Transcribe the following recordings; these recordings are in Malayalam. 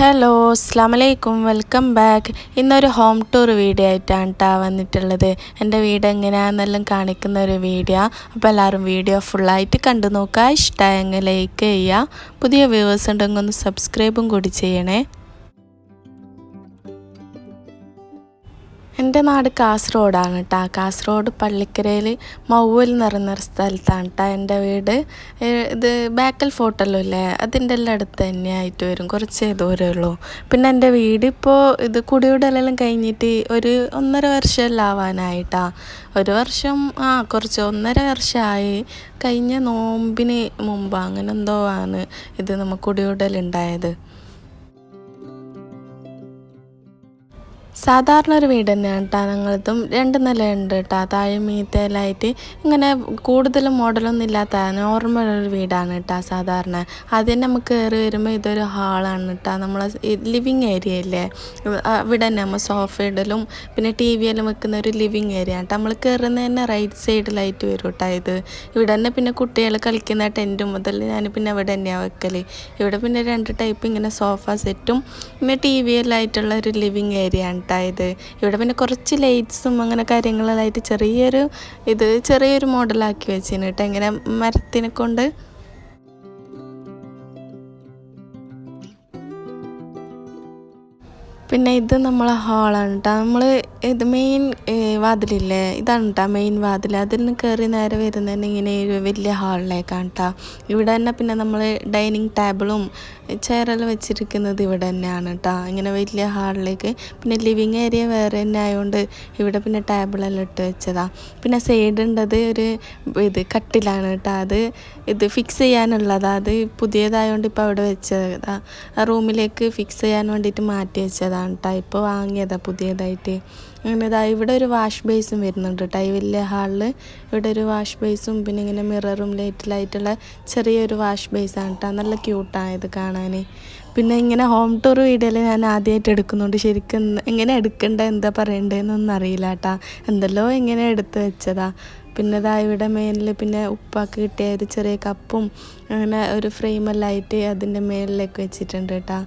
ഹലോ അസ്സാം വലൈക്കും വെൽക്കം ബാക്ക്. ഇന്നൊരു ഹോം ടൂർ വീഡിയോ ആയിട്ടാണ് കേട്ടോ വന്നിട്ടുള്ളത്. എന്റെ വീട് എങ്ങനെയാണെന്നെല്ലാം കാണിക്കുന്ന ഒരു വീഡിയോ. അപ്പോൾ എല്ലാവരും വീഡിയോ ഫുള്ളായിട്ട് കണ്ടു നോക്കുക. ഇഷ്ടമായെങ്കിൽ ലൈക്ക് ചെയ്യുക. പുതിയ വ്യൂവേഴ്സ് ഉണ്ടെങ്കിൽ ഒന്ന് സബ്സ്ക്രൈബും കൂടി ചെയ്യണേ. എന്റെ നാട് കാസർഗോഡാണ് കേട്ടോ. കാസർഗോഡ് പള്ളിക്കരയിൽ മൗവൽ എന്ന് പറയുന്നൊരു സ്ഥലത്താണ് കേട്ടോ എന്റെ വീട്. ഇത് ബാക്കൽ ഫോട്ടോല്ലോ ഇല്ലേ അതിന്റെ എല്ലാം അടുത്ത് തന്നെയായിട്ട് വരും. കുറച്ചേ ദൂരമേ ഉള്ളൂ. പിന്നെ എന്റെ വീട് ഇപ്പോൾ ഇത് കുടിയുടലെല്ലാം കഴിഞ്ഞിട്ട് ഒരു ഒന്നര വർഷമെല്ലാം ആവാനായിട്ടാ. ഒരു വർഷം ആ കുറച്ച് ഒന്നര വർഷമായി. കഴിഞ്ഞ നോമ്പിന് മുമ്പ് അങ്ങനെ എന്തോ ആണ് ഇത് നമുക്ക് കുടിവിടലുണ്ടായത്. സാധാരണ ഒരു വീട് തന്നെയാണ് കേട്ടോ ഞങ്ങളതും. രണ്ട് നിലയുണ്ട് കേട്ടോ താഴെ മീത്തയിലായിട്ട് ഇങ്ങനെ കൂടുതൽ മോഡലൊന്നും ഇല്ലാത്ത നോർമൽ ഒരു വീടാണ് കേട്ടോ സാധാരണ. ആദ്യം നമുക്ക് കയറി വരുമ്പോൾ ഇതൊരു ഹാളാണ് കേട്ടോ നമ്മളെ ലിവിങ് ഏരിയ അല്ലേ ഇവിടെ തന്നെ നമ്മൾ സോഫ ഇടലും പിന്നെ ടി എല്ലാം വെക്കുന്ന ഒരു ലിവിങ് ഏരിയ കേട്ടോ നമ്മൾ കയറുന്ന തന്നെ റൈറ്റ് സൈഡിലായിട്ട് വരും കേട്ടോ ഇത്. ഇവിടെ തന്നെ പിന്നെ കുട്ടികൾ കളിക്കുന്ന ടെന്റ് മുതൽ ഞാൻ പിന്നെ ഇവിടെ തന്നെയാണ് വെക്കൽ ഇവിടെ പിന്നെ രണ്ട് ടൈപ്പ് ഇങ്ങനെ സോഫ സെറ്റും പിന്നെ ടി വി ഒരു ലിവിങ് ഏരിയ ആണ് ഇത് ഇവിടെ പിന്നെ കുറച്ച് ലൈറ്റ്സും അങ്ങനെ കാര്യങ്ങളായിട്ട് ചെറിയൊരു ഇത് ചെറിയൊരു മോഡലാക്കി വെച്ചിന് കേട്ടോ. ഇങ്ങനെ മരത്തിനെ കൊണ്ട് പിന്നെ ഇത് നമ്മളെ ഹാളാണ് കേട്ടോ നമ്മൾ ഇത് മെയിൻ വാതിലില്ലേ? ഇതാണ് കേട്ടോ മെയിൻ വാതിൽ അതിൽ നിന്ന് കയറി നേരെ വരുന്നതന്നെ ഇങ്ങനെ ഒരു വലിയ ഹാളിലേക്കാണ് കേട്ടോ ഇവിടെ തന്നെ പിന്നെ നമ്മൾ ഡൈനിങ് ടേബിളും ചെയറെല്ലാം വെച്ചിരിക്കുന്നത് ഇവിടെ തന്നെയാണ് കേട്ടോ ഇങ്ങനെ വലിയ ഹാളിലേക്ക്. പിന്നെ ലിവിങ് ഏരിയ വേറെ തന്നെ ആയതുകൊണ്ട് ഇവിടെ പിന്നെ ടേബിളെല്ലാം ഇട്ട് വെച്ചതാണ് പിന്നെ സൈഡ് ഉണ്ടത് ഒരു ഇത് കട്ടിലാണ് കേട്ടോ അത് ഇത് ഫിക്സ് ചെയ്യാനുള്ളതാണ് അത് പുതിയതായതുകൊണ്ട് ഇപ്പോൾ അവിടെ വെച്ചതാണ് ആ റൂമിലേക്ക് ഫിക്സ് ചെയ്യാൻ വേണ്ടിയിട്ട് മാറ്റി വെച്ചതാണ് കേട്ടോ ഇപ്പോൾ വാങ്ങിയതാണ് പുതിയതായിട്ട്. അങ്ങനെ ഇതാ ഇവിടെ ഒരു വാഷ് ബേസും വരുന്നുണ്ട് കേട്ടോ ഈ വലിയ ഹാളിൽ ഇവിടെ ഒരു വാഷ് ബേസും പിന്നെ ഇങ്ങനെ മിററും ലൈറ്റിലായിട്ടുള്ള ചെറിയൊരു വാഷ് ബേസാണ് കേട്ടോ നല്ല ക്യൂട്ടാണ് ഇത് കാണാൻ പിന്നെ ഇങ്ങനെ ഹോം ടൂർ വീഡിയോയിൽ ഞാൻ ആദ്യമായിട്ട് എടുക്കുന്നുണ്ട്. ശരിക്കും എങ്ങനെ എടുക്കേണ്ട എന്താ പറയണ്ടതെന്നൊന്നും അറിയില്ല കേട്ടോ എന്തല്ലോ ഇങ്ങനെ എടുത്ത് വെച്ചതാ. പിന്നെ ഇതാ ഇവിടെ മേലിൽ പിന്നെ ഉപ്പാക്ക് കിട്ടിയ ഒരു ചെറിയ കപ്പും അങ്ങനെ ഒരു ഫ്രെയിമെല്ലാം ആയിട്ട് അതിന്റെ മേളിലേക്ക് വെച്ചിട്ടുണ്ട് കേട്ടോ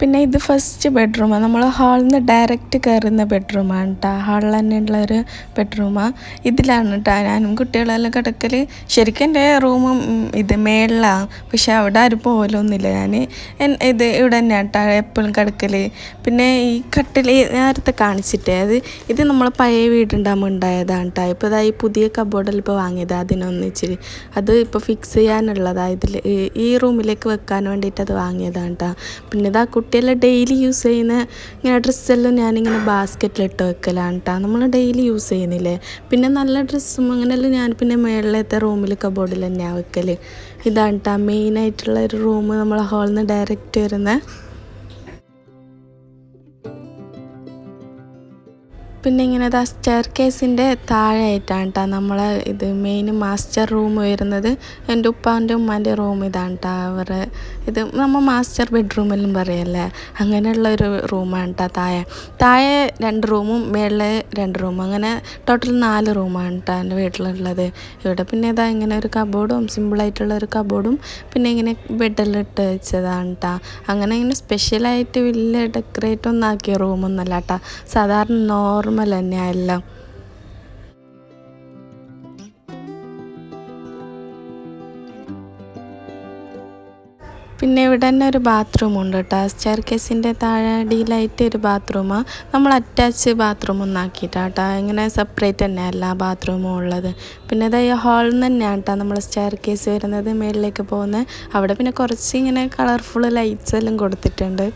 പിന്നെ ഇത് ഫസ്റ്റ് ബെഡ്റൂമാണ് നമ്മൾ ഹാളിൽ നിന്ന് ഡയറക്റ്റ് കയറുന്ന ബെഡ്റൂമാണ് കേട്ടോ ഹാളിൽ തന്നെയുള്ള ഒരു ബെഡ്റൂമാണ് ഇതിലാണ് കേട്ടോ ഞാനും കുട്ടികളെല്ലാം കിടക്കൽ ശരിക്കും എന്റെ റൂമും ഇത് മേളിലാണ് പക്ഷെ അവിടെ ആരും പോകലൊന്നുമില്ല ഞാൻ ഇത് ഇവിടെ തന്നെയാണ് കേട്ടോ എപ്പോഴും കിടക്കൽ പിന്നെ ഈ കട്ടിൽ നേരത്തെ കാണിച്ചിട്ടേ. അത് ഇത് നമ്മൾ പഴയ വീടുണ്ടാകുമ്പോൾ ഉണ്ടായതാണ് കേട്ടോ ഇപ്പോൾ ഇതായി പുതിയ കബോർഡിൽ ഇപ്പോൾ വാങ്ങിയത്. അതിനൊന്നിച്ചിട്ട് അത് ഇപ്പോൾ ഫിക്സ് ചെയ്യാനുള്ളതാണ് ഇതിൽ ഈ റൂമിലേക്ക് വെക്കാൻ വേണ്ടിയിട്ട് അത് വാങ്ങിയതാണ് കേട്ടോ പിന്നെ ഇതാ കുട്ടിയെല്ലാം ഡെയിലി യൂസ് ചെയ്യുന്ന ഇങ്ങനെ ഡ്രസ്സെല്ലാം ഞാനിങ്ങനെ ബാസ്ക്കറ്റിലിട്ട് വെക്കലാണ് കേട്ടോ നമ്മൾ ഡെയിലി യൂസ് ചെയ്യുന്നില്ലേ? പിന്നെ നല്ല ഡ്രസ്സും അങ്ങനെയെല്ലാം ഞാൻ പിന്നെ മേളിലത്തെ റൂമിൽ കബോർഡിൽ തന്നെയാണ് വെക്കൽ ഇതാണ് കേട്ടോ മെയിനായിട്ടുള്ള ഒരു റൂം നമ്മളെ ഹാളിൽ നിന്ന് ഡയറക്റ്റ് വരുന്ന പിന്നെ ഇങ്ങനെ ദാ സ്റ്റെയർ കേസിന്റെ താഴെയായിട്ടാണ് കേട്ടോ നമ്മൾ ഇത് മെയിൻ മാസ്റ്റർ റൂം വരുന്നത്. എന്റെ ഉപ്പാന്റെ ഉമ്മാന്റെ റൂം ഇതാണ് കേട്ടോ അവർ ഇത് നമ്മൾ മാസ്റ്റർ ബെഡ്റൂമെല്ലാം പറയല്ലേ? അങ്ങനെയുള്ള ഒരു റൂമാണ് കേട്ടോ താഴെ. താഴെ രണ്ട് റൂമും മേളിൽ രണ്ട് റൂമും അങ്ങനെ ടോട്ടൽ നാല് റൂമാണ് കേട്ടോ എന്റെ വീട്ടിലുള്ളത്. ഇവിടെ പിന്നെ ഇതാ ഇങ്ങനെ ഒരു കബോർഡും സിമ്പിളായിട്ടുള്ള ഒരു കബോർഡും പിന്നെ ഇങ്ങനെ ബെഡെല്ലാം ഇട്ട് വെച്ചതാണ് കേട്ടോ അങ്ങനെ ഇങ്ങനെ സ്പെഷ്യലായിട്ട് വലിയ ഡെക്കറേറ്റ് ഒന്നും ആക്കിയ റൂമൊന്നുമല്ല കേട്ടോ സാധാരണ നോർമൽ തന്നെയാണ് എല്ലാം പിന്നെ ഇവിടെ തന്നെ ഒരു ബാത്റൂം ഉണ്ട് കേട്ടോ സ്റ്റെയർ കേസിന്റെ താഴെ ഒരു ബാത്റൂം നമ്മൾ അറ്റാച്ച് ബാത്റൂം ഒന്നും ആക്കിയിട്ടാണ് കേട്ടോ ഇങ്ങനെ സെപ്പറേറ്റ് തന്നെയല്ല ബാത്റൂമും ഉള്ളത്. പിന്നെ ഇതായ ഹാളിൽ നിന്ന് തന്നെയാണ് കേട്ടോ നമ്മൾ സ്റ്റെയർ കേസ് വരുന്നത് മേളിലേക്ക് പോകുന്നത് അവിടെ പിന്നെ കുറച്ച് ഇങ്ങനെ കളർഫുൾ ലൈറ്റ്സ് എല്ലാം കൊടുത്തിട്ടുണ്ട്.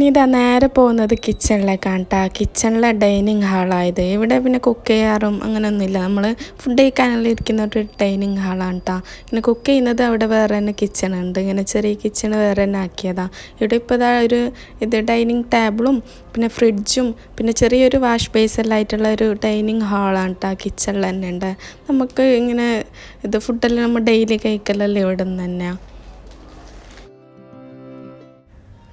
ഇനി ഇതാ നേരെ പോകുന്നത് കിച്ചണിലേക്കാണ് കേട്ടോ കിച്ചണിലെ ഡൈനിങ് ഹാളായത് ഇവിടെ പിന്നെ കുക്ക് ചെയ്യാറും അങ്ങനെയൊന്നുമില്ല നമ്മൾ ഫുഡ് കഴിക്കാനെല്ലാം ഇരിക്കുന്ന ഒരു ഡൈനിങ് ഹാളാണ് കേട്ടോ പിന്നെ കുക്ക് ചെയ്യുന്നത് അവിടെ വേറെ തന്നെ കിച്ചൺ ഉണ്ട്. ഇങ്ങനെ ചെറിയ കിച്ചൺ വേറെ തന്നെ ആക്കിയതാണ് ഇവിടെ ഇപ്പോൾ ഇതാ ഒരു ഇത് ഡൈനിങ് ടേബിളും പിന്നെ ഫ്രിഡ്ജും പിന്നെ ചെറിയൊരു വാഷ് ബേസെല്ലാം ആയിട്ടുള്ള ഒരു ഡൈനിങ് ഹാളാണ് കേട്ടോ കിച്ചണിൽ തന്നെ ഉണ്ട്. നമുക്ക് ഇങ്ങനെ ഇത് ഫുഡെല്ലാം നമ്മൾ ഡെയിലി കഴിക്കലല്ലേ ഇവിടെ നിന്ന് തന്നെയാണ്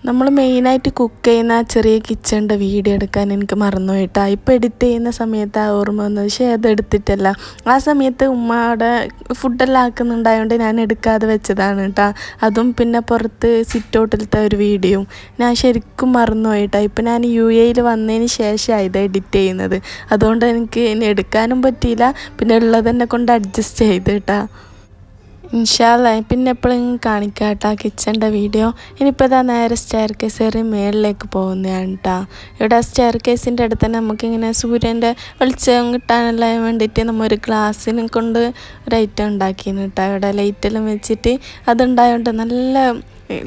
നമ്മൾ മെയിനായിട്ട് കുക്ക് ചെയ്യുന്ന ആ ചെറിയ കിച്ചണിന്റെ വീഡിയോ എടുക്കാൻ എനിക്ക് മറന്നു പോയിട്ടാ. ഇപ്പോൾ എഡിറ്റ് ചെയ്യുന്ന സമയത്ത് ആ ഓർമ്മ വന്നത്. പക്ഷേ അത് എടുത്തിട്ടല്ല. ആ സമയത്ത് ഉമ്മയുടെ ഫുഡെല്ലാം ആക്കുന്നുണ്ടായതുകൊണ്ട് ഞാൻ എടുക്കാതെ വെച്ചതാണ് കേട്ടോ അതും പിന്നെ പുറത്ത് സിറ്റൗട്ടിലത്തെ ഒരു വീഡിയോ ഞാൻ ശരിക്കും മറന്നു പോയിട്ടാ. ഇപ്പം ഞാൻ യു എയിൽ വന്നതിന് ശേഷമാണ് ഇത് എഡിറ്റ് ചെയ്യുന്നത്. അതുകൊണ്ട് എനിക്ക് ഇനി എടുക്കാനും പറ്റിയില്ല. പിന്നെ ഉള്ളതെന്നെ കൊണ്ട് അഡ്ജസ്റ്റ് ചെയ്ത് കേട്ടോ ഇൻഷാല്ല പിന്നെ എപ്പോഴും കാണിക്കാം കേട്ടോ കിച്ചന്റെ വീഡിയോ. ഇനിയിപ്പോൾ ഇതാ നേരെ സ്റ്റെയർ കേസ് കയറി മേളിലേക്ക് പോകുന്നതാണ് കേട്ടോ ഇവിടെ സ്റ്റെയർ കേസിന്റെ അടുത്ത് തന്നെ നമുക്കിങ്ങനെ സൂര്യന്റെ വെളിച്ചം കിട്ടാനെല്ലാം വേണ്ടിയിട്ട് നമ്മൾ ഒരു ഗ്ലാസ്സിനെ കൊണ്ട് ഒരു ഐറ്റം ഉണ്ടാക്കിയിരുന്നു കേട്ടോ ഇവിടെ ലൈറ്റെല്ലാം വെച്ചിട്ട് അതുണ്ടായതുകൊണ്ട് നല്ല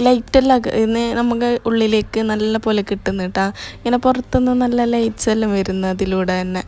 ലൈറ്റെല്ലാം ഇന്ന് നമുക്ക് ഉള്ളിലേക്ക് നല്ല പോലെ കിട്ടുന്നു കേട്ടോ ഇങ്ങനെ പുറത്തുനിന്ന് നല്ല ലൈറ്റ്സ് എല്ലാം വരുന്നു അതിലൂടെ തന്നെ.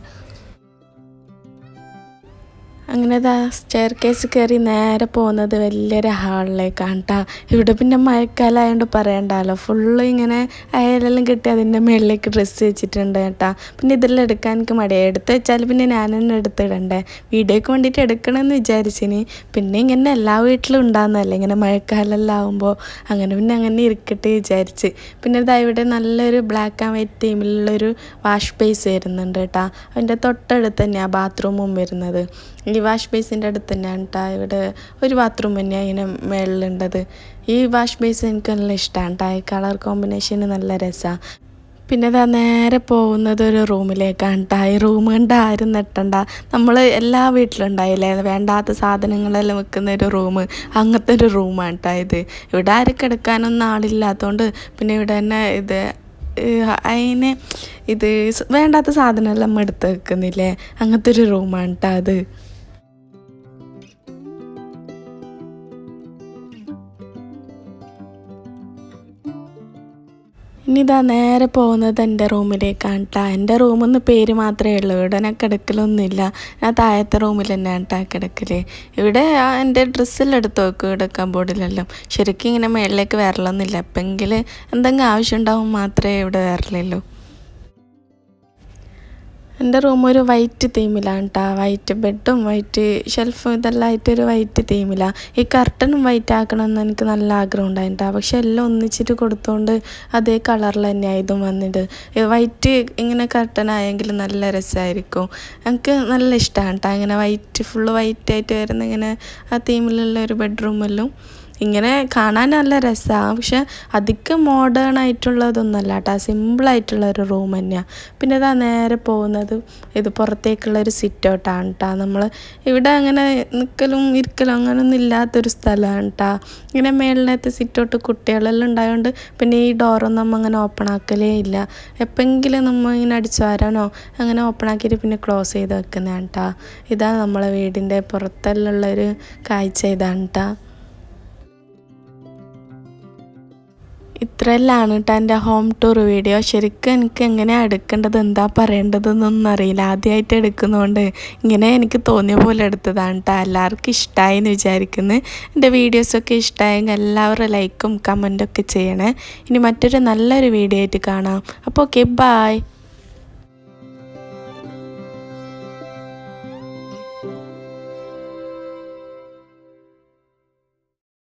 അങ്ങനെ ദാ സ്റ്റെയർ കേസ് കയറി നേരെ പോകുന്നത് വലിയൊരു ഹാളിലേക്കാണ് കേട്ടോ ഇവിടെ പിന്നെ മഴക്കാലമായതുകൊണ്ട് പറയണ്ടല്ലോ ഫുള്ള് ഇങ്ങനെ അയലെല്ലാം കിട്ടി അതിന്റെ മുകളിലേക്ക് ഡ്രസ്സ് വെച്ചിട്ടുണ്ട് കേട്ടോ. പിന്നെ ഇതെല്ലാം എടുക്കാൻ എനിക്ക് മടിയാണ് എടുത്ത് വെച്ചാൽ പിന്നെ ഞാൻ തന്നെ എടുത്തിടണ്ടേ? വീഡിയോക്ക് വേണ്ടിയിട്ട് എടുക്കണമെന്ന് വിചാരിച്ചിനി. പിന്നെ ഇങ്ങനെ എല്ലാ വീട്ടിലും ഉണ്ടാകുന്നതല്ലേ ഇങ്ങനെ മഴക്കാലമെല്ലാം ആകുമ്പോൾ അങ്ങനെ പിന്നെ അങ്ങനെ ഇരിക്കട്ടെ വിചാരിച്ച്. പിന്നെ ഇതാ ഇവിടെ നല്ലൊരു ബ്ലാക്ക് ആൻഡ് വൈറ്റ് തീമിലുള്ളൊരു വാഷ് ബേസ് വരുന്നുണ്ട് കേട്ടോ. അതിന്റെ തൊട്ടടുത്ത് തന്നെയാണ് ബാത്റൂമും വരുന്നത്. ഈ വാഷ് ബേസിന്റെ അടുത്ത് തന്നെയാണ് കേട്ടോ ഇവിടെ ഒരു ബാത്റൂം തന്നെയാണ് ഇതിന് മേളിലുണ്ടത് ഈ വാഷ് ബേസ് എനിക്ക് നല്ല ഇഷ്ടമാണ് കേട്ടോ ഈ കളർ കോമ്പിനേഷന് നല്ല രസമാണ് പിന്നെ ഇതാ നേരെ പോകുന്നത് ഒരു റൂമിലേക്കാണ് കേട്ടോ ഈ റൂം കണ്ട് ആരും നെട്ടണ്ട. നമ്മൾ എല്ലാ വീട്ടിലും ഉണ്ടായില്ലേ? വേണ്ടാത്ത സാധനങ്ങളെല്ലാം വെക്കുന്ന ഒരു റൂം. അങ്ങനത്തെ ഒരു റൂമാണ് കേട്ടോ ഇത്. ഇവിടെ ആരും കിടക്കാനൊന്നും ആളില്ലാത്തതുകൊണ്ട് പിന്നെ ഇവിടെ തന്നെ ഇത് അതിന് ഇത് വേണ്ടാത്ത സാധനമെല്ലാം നമ്മൾ എടുത്ത് വെക്കുന്നില്ലേ? അങ്ങനത്തെ ഒരു റൂമാണ് കേട്ടോ അത് ഇനി ഇതാ നേരെ പോകുന്നത് എന്റെ റൂമിലേക്കാണ് കേട്ടോ എന്റെ റൂമെന്ന് പേര് മാത്രമേ ഉള്ളൂ. ഇവിടെ ഞാൻ കിടക്കലൊന്നുമില്ല. ഞാൻ താഴത്തെ റൂമിൽ തന്നെയാണ് കേട്ടോ കിടക്കൽ ഇവിടെ എന്റെ ഡ്രസ്സെല്ലാം എടുത്ത് നോക്കും ഇവിടെ കബോർഡിലെല്ലാം. ശരിക്കും ഇങ്ങനെ മേളിലേക്ക് വരലൊന്നുമില്ല. എപ്പെങ്കിൽ എന്തെങ്കിലും ആവശ്യം ഉണ്ടാവും മാത്രമേ ഇവിടെ വരലുള്ളൂ. എന്റെ റൂം ഒരു വൈറ്റ് തീമിലാണ് കേട്ടോ വൈറ്റ് ബെഡും വൈറ്റ് ഷെൽഫും ഇതെല്ലാം ആയിട്ടൊരു വൈറ്റ് തീമിലാണ് ഈ കർട്ടനും വൈറ്റ് ആക്കണമെന്ന് എനിക്ക് നല്ല ആഗ്രഹം ഉണ്ടായിട്ടാ പക്ഷെ എല്ലാം ഒന്നിച്ചിട്ട് കൊടുത്തോണ്ട് അതേ കളറിൽ തന്നെയാണ് ഇതും വന്നിട്ട്. വൈറ്റ് ഇങ്ങനെ കർട്ടൻ ആയെങ്കിൽ നല്ല രസമായിരിക്കും. എനിക്ക് നല്ല ഇഷ്ടമാണ് കേട്ടോ അങ്ങനെ വൈറ്റ് ഫുള്ള് വൈറ്റ് ആയിട്ട് വരുന്ന ഇങ്ങനെ ആ തീമിലുള്ള ഒരു ബെഡ്റൂമെല്ലാം ഇങ്ങനെ കാണാൻ നല്ല രസമാണ് പക്ഷെ അധികം മോഡേൺ ആയിട്ടുള്ളതൊന്നുമല്ല കേട്ടോ സിമ്പിളായിട്ടുള്ള ഒരു റൂം തന്നെയാണ് പിന്നെ ഇതാ നേരെ പോകുന്നത് ഇത് പുറത്തേക്കുള്ള ഒരു സിറ്റ് ഔട്ടാണ് കേട്ടോ നമ്മൾ ഇവിടെ അങ്ങനെ നിൽക്കലും ഇരിക്കലും അങ്ങനെയൊന്നും ഇല്ലാത്തൊരു സ്ഥലമാണ് കേട്ടോ ഇങ്ങനെ മേളിനകത്ത് സിറ്റ് ഔട്ട് കുട്ടികളെല്ലാം ഉണ്ടായതുകൊണ്ട് പിന്നെ ഈ ഡോറൊന്നും നമ്മൾ അങ്ങനെ ഓപ്പൺ ആക്കലേ ഇല്ല. എപ്പോഴെങ്കിലും നമ്മൾ ഇങ്ങനെ അടിച്ചു വരാനോ അങ്ങനെ ഓപ്പൺ ആക്കിയിട്ട് പിന്നെ ക്ലോസ് ചെയ്ത് വെക്കുന്നതാണ് കേട്ടോ ഇതാണ് നമ്മളെ വീടിന്റെ പുറത്തെല്ലാം ഉള്ളൊരു കാഴ്ച ഇതാണ് കേട്ടോ ഇത്രയെല്ലാം കേട്ടോ എന്റെ ഹോം ടൂർ വീഡിയോ ശരിക്കും എനിക്ക് എങ്ങനെ എടുക്കേണ്ടത്? എന്താ പറയേണ്ടതെന്നൊന്നും അറിയില്ല. ആദ്യമായിട്ട് എടുക്കുന്നതുകൊണ്ട് ഇങ്ങനെ എനിക്ക് തോന്നിയ പോലെ എടുത്തതാണ് കേട്ടോ എല്ലാവർക്കും ഇഷ്ടമായി എന്ന് വിചാരിക്കുന്നു. എന്റെ വീഡിയോസൊക്കെ ഇഷ്ടമായെങ്കിൽ എല്ലാവരും ലൈക്കും കമന്റൊക്കെ ചെയ്യണേ. ഇനി മറ്റൊരു നല്ലൊരു വീഡിയോ ആയിട്ട് കാണാം. അപ്പോൾ ഓക്കെ ബായ്